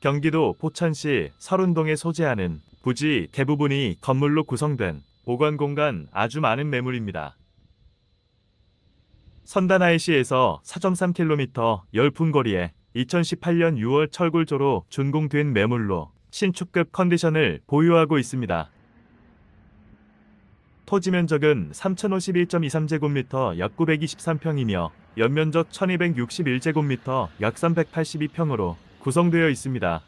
경기도 포천시 설운동에 소재하는 부지 대부분이 건물로 구성된 보관 공간 아주 많은 매물입니다. 선단IC에서 4.3km 열풍 거리에 2018년 6월 철굴조로 준공된 매물로 신축급 컨디션을 보유하고 있습니다. 토지 면적은 3051.23제곱미터 약 923평이며 연면적 1261제곱미터 약 382평으로 구성되어 있습니다.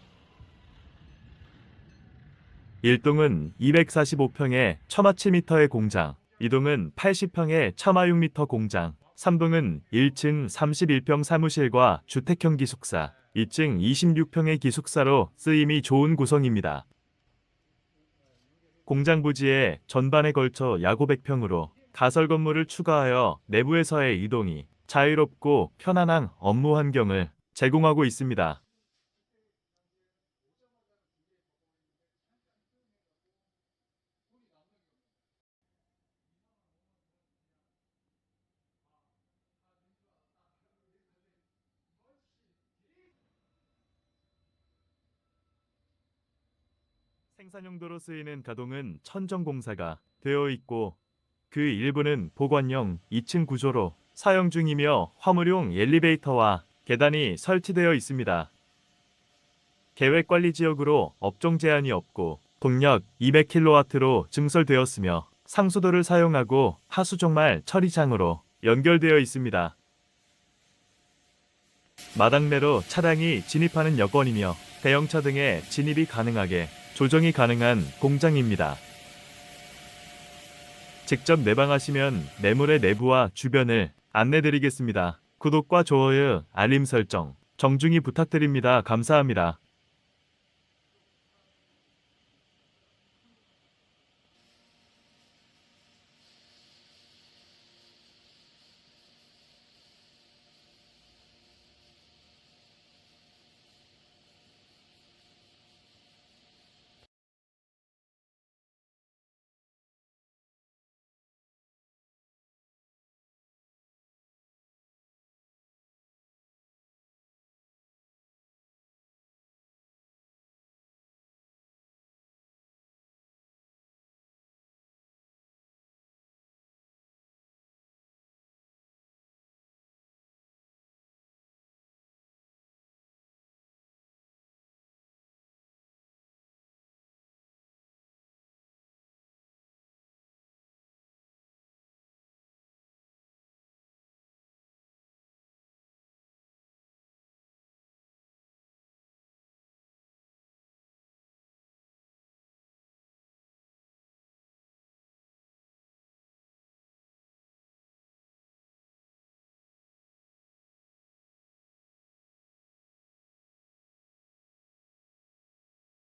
1동은 245평의 1000화치미터의 공장, 2동은 80평의 1006m 공장, 3동은 1층 31평 사무실과 주택형 기숙사, 2층 26평의 기숙사로 쓰임이 좋은 구성입니다. 공장 부지에 전반에 걸쳐 약 500평으로 가설 건물을 추가하여 내부에서의 이동이 자유롭고 편안한 업무 환경을 제공하고 있습니다. 생산 용도로 쓰이는 가동은 천정공사가 되어 있고 그 일부는 보관용 2층 구조로 사용 중이며 화물용 엘리베이터와 계단이 설치되어 있습니다. 계획관리 지역으로 업종 제한이 없고 동력 200kW로 증설되었으며 상수도를 사용하고 하수종말 처리장으로 연결되어 있습니다. 마당내로 차량이 진입하는 여건이며 대형차 등의 진입이 가능하게 조정이 가능한 공장입니다. 직접 내방하시면 매물의 내부와 주변을 안내드리겠습니다. 구독과 좋아요, 알림 설정 정중히 부탁드립니다. 감사합니다.